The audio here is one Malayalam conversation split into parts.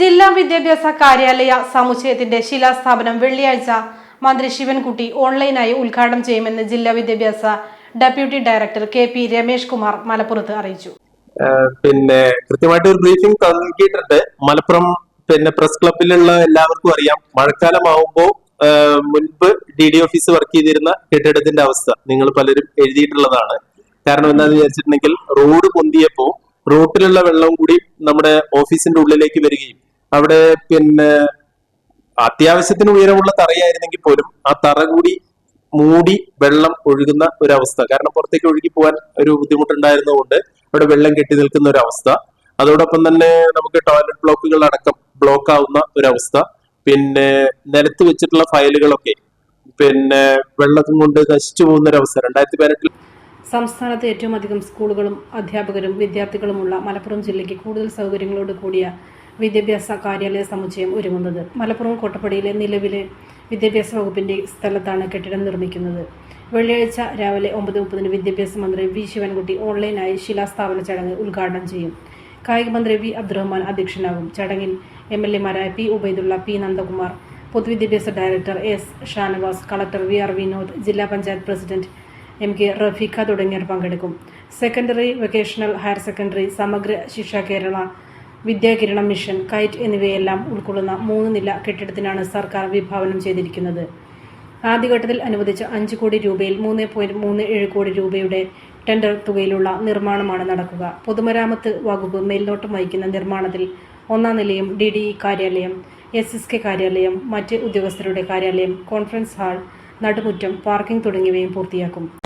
ജില്ലാ വിദ്യാഭ്യാസ കാര്യാലയ സമുച്ചയത്തിന്റെ ശിലാസ്ഥാപനം വെള്ളിയാഴ്ച മന്ത്രി ശിവൻകുട്ടി ഓൺലൈനായി ഉദ്ഘാടനം ചെയ്യുമെന്ന് ജില്ലാ വിദ്യാഭ്യാസ deputy director K P Ramesh Kumar മലപ്പുറത്ത് അറിയിച്ചു. പിന്നെ കൃത്യമായിട്ട് ഒരു ബ്രീഫിംഗ് നൽകിയിട്ടുണ്ട് മലപ്പുറം പിന്നെ പ്രസ് ക്ലബിലുള്ള എല്ലാവർക്കും അറിയാം. മഴക്കാലമാവുമ്പോൾ മുൻപ് ഡി ഡി ഓഫീസ് വർക്ക് ചെയ്തിരുന്ന കെട്ടിടത്തിന്റെ അവസ്ഥ നിങ്ങൾ പലരും എഴുതിയിട്ടുള്ളതാണ്. കാരണം എന്താണെന്ന് വിചാരിച്ചിട്ടുണ്ടെങ്കിൽ റോഡ് പൊന്തിയപ്പോ റോട്ടിലുള്ള വെള്ളം കൂടി നമ്മുടെ ഓഫീസിന്റെ ഉള്ളിലേക്ക് വരികയും അവിടെ പിന്നെ അത്യാവശ്യത്തിന് ഉയരമുള്ള തറയായിരുന്നെങ്കിൽ പോലും ആ തറ കൂടി മൂടി വെള്ളം ഒഴുകുന്ന ഒരു അവസ്ഥ കാരണം പുറത്തേക്ക് ഒഴുകി പോകാൻ ഒരു ബുദ്ധിമുട്ടുണ്ടായിരുന്നതുകൊണ്ട് അവിടെ വെള്ളം കെട്ടി നിൽക്കുന്ന ഒരു അവസ്ഥ അതോടൊപ്പം തന്നെ നമുക്ക് ടോയ്ലറ്റ് ബ്ലോക്കുകൾ അടക്കം ബ്ലോക്ക് ആവുന്ന ഒരു അവസ്ഥ പിന്നെ നിലത്ത് വെച്ചിട്ടുള്ള ഫയലുകളൊക്കെ പിന്നെ വെള്ളം കൊണ്ട് നശിച്ചു പോകുന്ന ഒരു അവസ്ഥ രണ്ടായിരത്തി പതിനെട്ടിൽ സംസ്ഥാനത്ത് ഏറ്റവും അധികം സ്കൂളുകളും അധ്യാപകരും വിദ്യാർത്ഥികളുമുള്ള മലപ്പുറം ജില്ലയ്ക്ക് കൂടുതൽ സൗകര്യങ്ങളോട് കൂടിയ വിദ്യാഭ്യാസ കാര്യാലയ സമുച്ചയം ഒരുങ്ങുന്നത്. മലപ്പുറം കോട്ടപ്പടിയിലെ നിലവിലെ വിദ്യാഭ്യാസ വകുപ്പിന്റെ സ്ഥലത്താണ് കെട്ടിടം നിർമ്മിക്കുന്നത്. വെള്ളിയാഴ്ച രാവിലെ ഒമ്പത് മുപ്പതിന് വിദ്യാഭ്യാസ മന്ത്രി വി ശിവൻകുട്ടി ഓൺലൈനായി ശിലാസ്ഥാപന ചടങ്ങ് ഉദ്ഘാടനം ചെയ്യും. കായിക മന്ത്രി വി അബ്ദുറഹ്മാൻ അധ്യക്ഷനാകും. ചടങ്ങിൽ എം എൽ എമാരായ പി ഉബൈദുള്ള പി നന്ദകുമാർ പൊതുവിദ്യാഭ്യാസ director S Shanavas collector V R Vinod ജില്ലാ panchayat president M K Rafeeqa തുടങ്ങിയവർ പങ്കെടുക്കും. സെക്കൻഡറി വൊക്കേഷണൽ ഹയർ സെക്കൻഡറി സമഗ്ര ശിക്ഷ കേരള വിദ്യാകിരണം മിഷൻ കൈറ്റ് എന്നിവയെല്ലാം ഉൾക്കൊള്ളുന്ന മൂന്ന് നില കെട്ടിടത്തിനാണ് സർക്കാർ വിഭാവനം ചെയ്തിരിക്കുന്നത്. ആദ്യഘട്ടത്തിൽ അനുവദിച്ച അഞ്ച് കോടി രൂപയിൽ മൂന്ന് പോയിന്റ് മൂന്ന് ഏഴ് കോടി രൂപയുടെ ടെൻഡർ തുകയിലുള്ള നിർമ്മാണമാണ് നടക്കുക. പൊതുമരാമത്ത് വകുപ്പ് മേൽനോട്ടം വഹിക്കുന്ന നിർമ്മാണത്തിൽ ഒന്നാം നിലയും ഡി ഡി ഇ കാര്യാലയം എസ് എസ് കെ കാര്യാലയം മറ്റ് ഉദ്യോഗസ്ഥരുടെ കാര്യാലയം കോൺഫറൻസ് ഹാൾ നടുമുറ്റം പാർക്കിംഗ് തുടങ്ങിയവയും പൂർത്തിയാക്കും.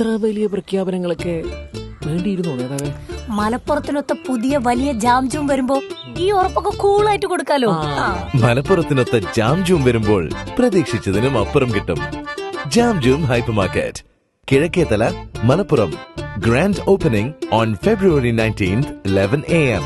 ഇത്ര വലിയ പ്രഖ്യാപനങ്ങളൊക്കെ വേണ്ടിയിരുന്നോ നേതാവേ? മലപ്പുറത്തിനൊത്ത പുതിയ വലിയ ജാംജും വരുമ്പോ ഈ ഉറപ്പൊക്കെ കൂളായിട്ട് കൊടുക്കാലോ. മലപ്പുറത്തിനൊത്ത ജാംജും വരുമ്പോൾ പ്രതീക്ഷിച്ചതിനും അപ്പുറം കിട്ടും. Jamjoom hyper market Kizhakkethala Malappuram. Grand opening on February nineteenth eleven A M